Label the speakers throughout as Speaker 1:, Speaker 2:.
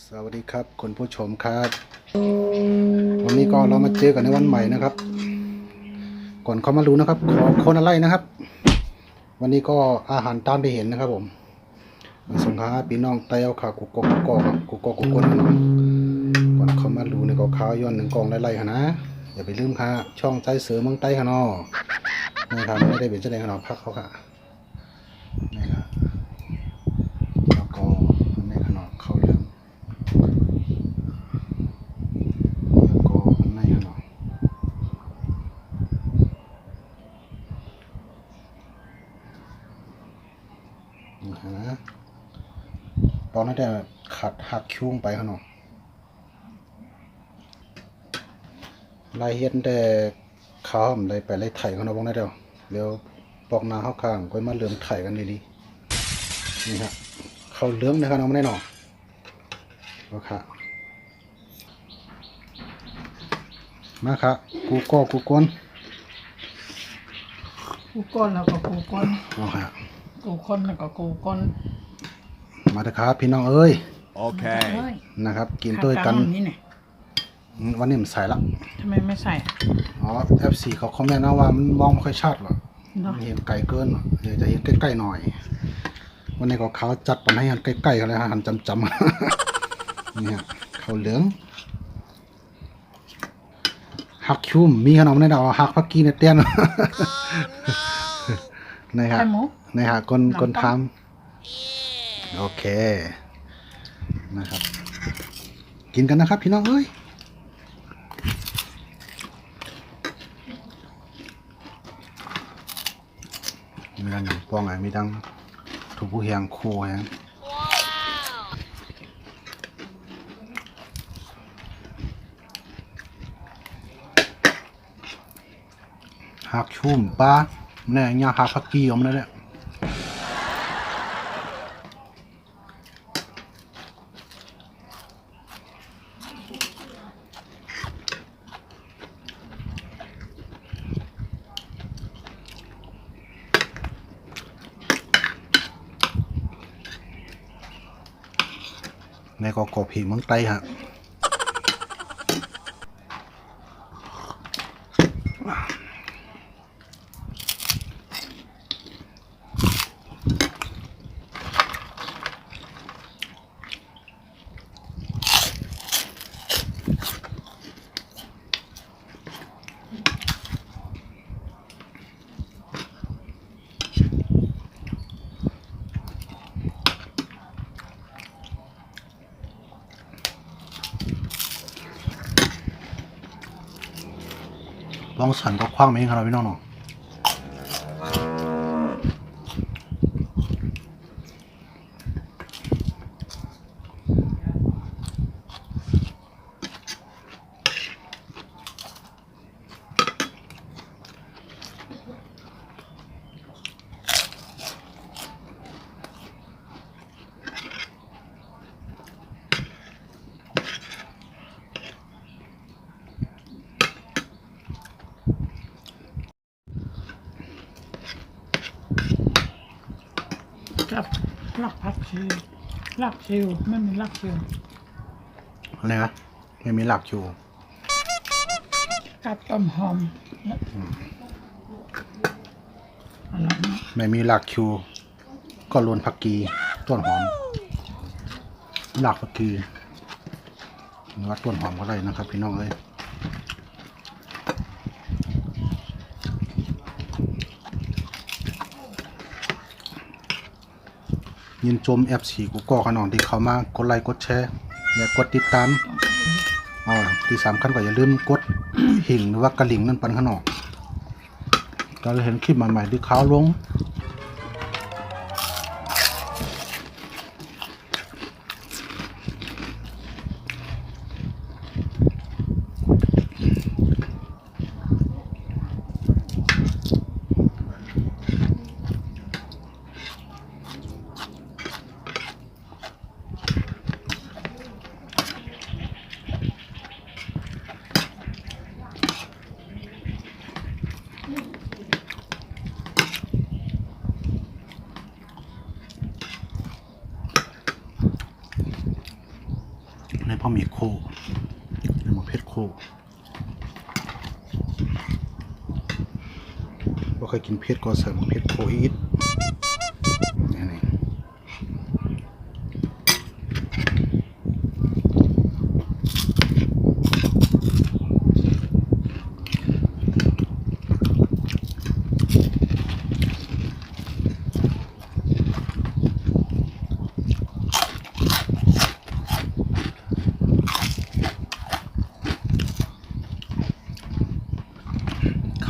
Speaker 1: สวัสดีครับคุณผู้ชมครับ วันนี้ก็เรามาเจอกันในวันใหม่นะครับ ก่อนเข้ามารู้นะครับ ขอคนอะไรนะครับ วันนี้ก็อาหารตามไปเห็นนะครับ ผมสงขาพี่น้องเต้าขากุกกกุกกครับกุกกกุกกนน้องก่อนเข้ามารู้ในก็ข้าวย้อนหนึ่งกองไล่ๆค่ะนะอย่าไปลืมค่ะช่องใจเสือเมืองใต้ค่ะนอนะครับไม่ได้เป็นเจ้าแดงค่ะนอพักเขาค่ะนี่ครับแล้วก็ในขนมข้าวเหลือง แล้วก็ข้างในขนมนะฮะ ตอนนั้นแต่ขัดหักช่วงไปขนมลายเฮ็ดแต่ข้าวมันเลยไปไล่ไถขนมบ้างได้เดียวเดี๋ยวปอกนาเข้าข้างก็มาเลื่อมไถกันดีๆนี่ฮะเขาเลื่อมนะครับน้องไม่ได้หนอโอเคมาครับกูก็กูก้น
Speaker 2: กูก้นแล้วก็กูก้น
Speaker 1: เอาฮะ
Speaker 2: กูก้นแล้วก็กูก้น
Speaker 1: มาเถอะครับ พี่น้องเอ้ย
Speaker 3: Okay.
Speaker 2: เฮ้ย
Speaker 1: นะครับ กินด้วยกัน
Speaker 2: ผัดำนี่เนี่ย
Speaker 1: อืมวันนี้มันใส่ละ
Speaker 2: ทำไมไม่ใส่
Speaker 1: อ๋อ F4 เขาคอมเมนต์นะว่ามันมองไม่ค่อยชัดหรอก
Speaker 2: เนาะ
Speaker 1: มันเห็นไกลเกินหรอกเดี๋ยวจะเห็นใกล้ๆหน่อย วันนี้ก็เขาจัดปันให้หันใกล้ๆกันเลยฮะหันจำๆ นี่ฮะเขาวเหลืองหักชุ่มมีขนมในดาวหักพักกี้ในเตี้ยนนี่ฮะ
Speaker 2: ไข่หมู
Speaker 1: นี่ฮะคน
Speaker 2: น้ำ
Speaker 1: คน
Speaker 2: ต้
Speaker 1: ท
Speaker 2: มำ
Speaker 1: โอเคนะครับ กินกันนะครับพี่น้องเอ้ยมีดังป้องไงมีดังถูกผู้เฮียงโคแฮงหักชุ่มปลาแน่ยาหักพักกี้อมนั่นแหละ ในก็กบผีเมืองไต้ฮะ สั่นก็คว้างไปเองครับพี่น้องเนาะ
Speaker 2: กับ ลักผักชิวลักชิวไม่มีลักชิว
Speaker 1: อะไรนะไม่มีหลักอยู่
Speaker 2: กับต้มหอมอร่อยมาก
Speaker 1: ไม่มีหลักคิวก็ลวนผักกีต้นหอม หลักผักกีหรือว่าต้นหอมก็ได้นะครับ พี่น้องเอ้ย ยินชม F4 กูก็ขนองที่เขามากดไลค์กดแชร์และกดติดตามอ๋อที่สำคัญก็อย่าลืมกดหิ่งหรือว่ากระหลิงนั่นปันขนอก็เราเห็นคลิปใหม่ๆที่เขาลง หมี่โคหมะเพชรโคว่าเคยกินเพชรก็เสริมเพชรโคอีกนี่นี่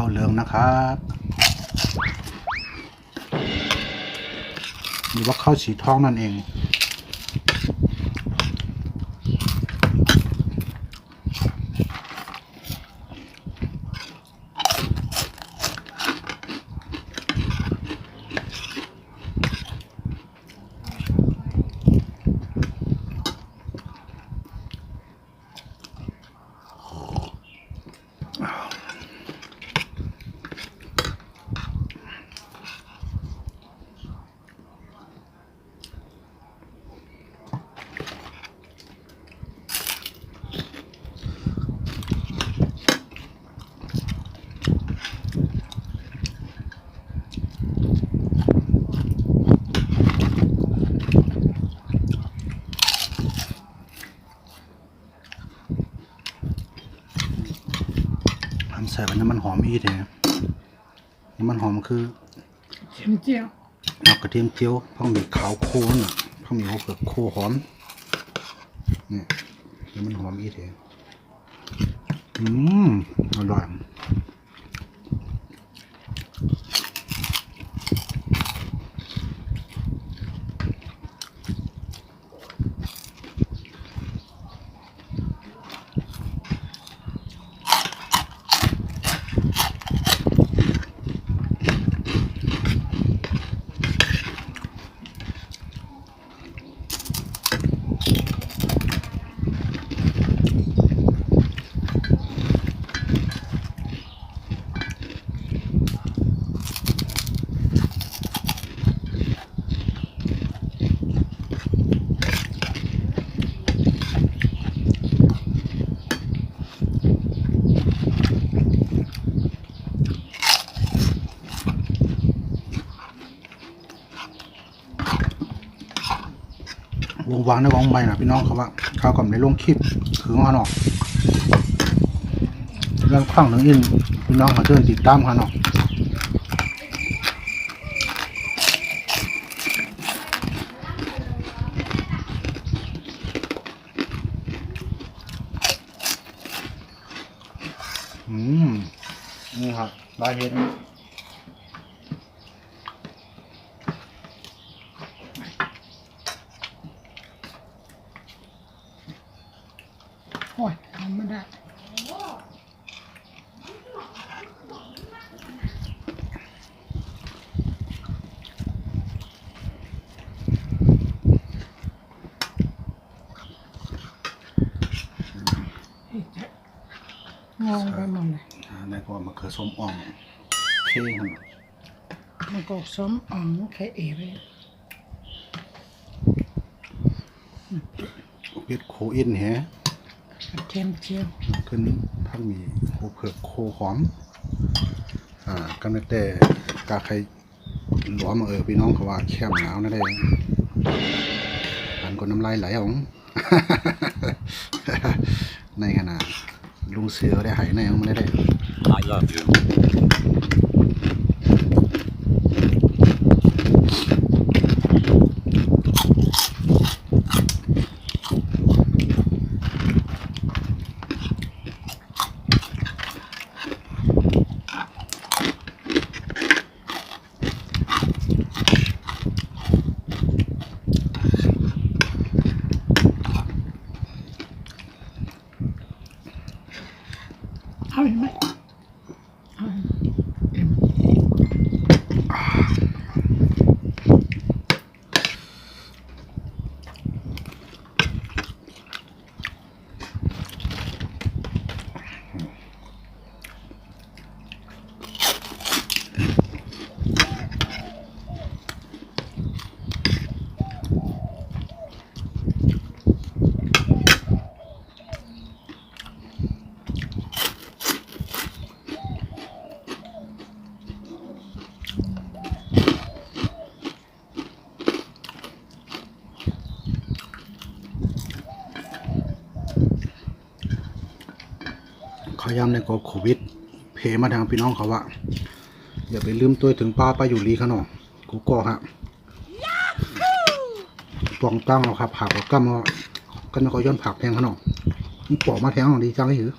Speaker 1: ข้าวเหลืองนะครับหรือว่าข้าวสีทองนั่นเอง ส่เป็นน้ำมันหอมอีกเนี่ยน้ำมันหอมคือ
Speaker 2: เจียมเจียว
Speaker 1: เอากระเทียมเจียวพ่องมีขาวโคนั่นน่ะพ่องมีหัวเผือกโคหอมนี่น้ำมันหอมอีกเนี่ยอืมอร่อย วางในวงใบนะพี่น้องเขาว่าข้าวกับในลงคลิปคือฮานอกเรื่องข้างหนึ่งอินพี่น้องมาเดินติดตามฮานอกอืมนี่ครับบาเห็น
Speaker 2: โอ้ยทำไม่ได้ งงไปหมดเลย
Speaker 1: อ่าแล้วก็มะเขือส้มอ่องเท่ครับ
Speaker 2: มันก็สมอ่องแค่เอไป
Speaker 1: เป็ดโคอินแฮะ
Speaker 2: เทียมเจียว
Speaker 1: ขึ้นพักมีโคเผือกโคหอม อ่ากำลังแต่กาใครหลวมเออพี่น้องเขาว่าแคบหนาวนั่นเองอันก็น้ำลายไหลออกในขนาดลุง เสือได้หายแนมันได้ได้
Speaker 3: I love you.
Speaker 2: เอาอีกไหมเอา
Speaker 1: ในกโควิด เพมาทางพี่น้องเขาว่าอย่าไปลืมตัวถึงป้าไปอยู่ลีขนอกูก็ฮะปองตั้งเอาครับผักกับกัมเอากันก็ย้อนผักแทงขนมันปอกมาแทงเอาดีจังเลยหือ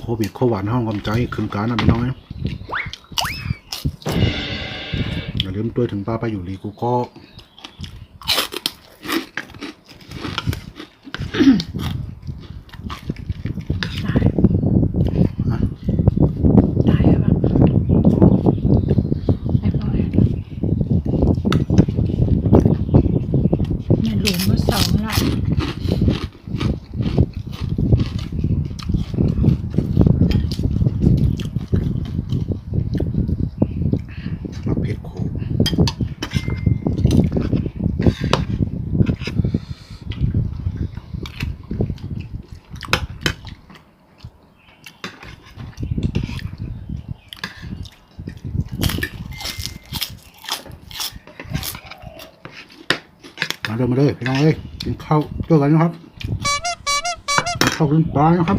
Speaker 1: โควิดโคหวานห้องกำใจคืนการนะพี่น้องอย่าลืมตัวถึงป้าไปอยู่ลีกูก็
Speaker 2: ตายตายแล้วปะไอ้พ่อยเนี่ยหลุมมาสองละ
Speaker 1: มาเผ็ดโคมาเดินมาเลยพี่น้องเอ้ยกิน ข้าวกันนะครับกินข้าวกินปลานะครับ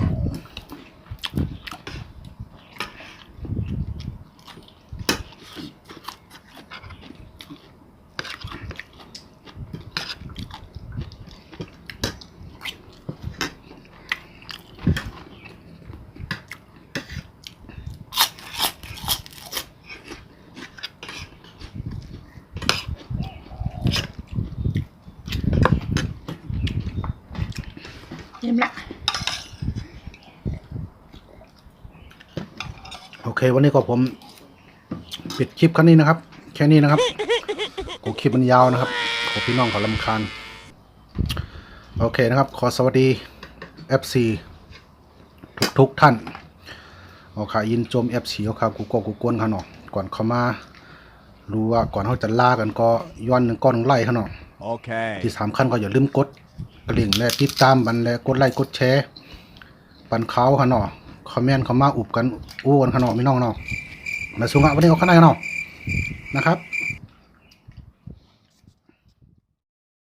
Speaker 2: เต็มละ
Speaker 1: โอเค วันนี้ก็ผม ปิดคลิปคันนี้นะครับ แค่นี้นะครับกูคลิปมันยาวนะครับขอพี่น้องขอลำคาญ โอเคนะครับ ขอสวัสดี FC ทุกทุกท่านเอาขายินโจม FC เอาขากูโกกูกวนเขาหนอก่อนเขามารู้ว่าก่อนเขาจะล่ากันก็ย้อนหนึ่งก้อนหนึ่งไล่เขาหนอ
Speaker 3: Okay.
Speaker 1: ที่สำคัญก็อย่าลืมกดกระดิ่งและติดตามบันและกดไลค์กดแชร์ปันเขาขะเนาะคอมเมนต์เขามาอุบกันอู้กันขะเนาะไม่น้องเนาะมาสุงะวันนี้เอาข้างในกันเนาะนะครับ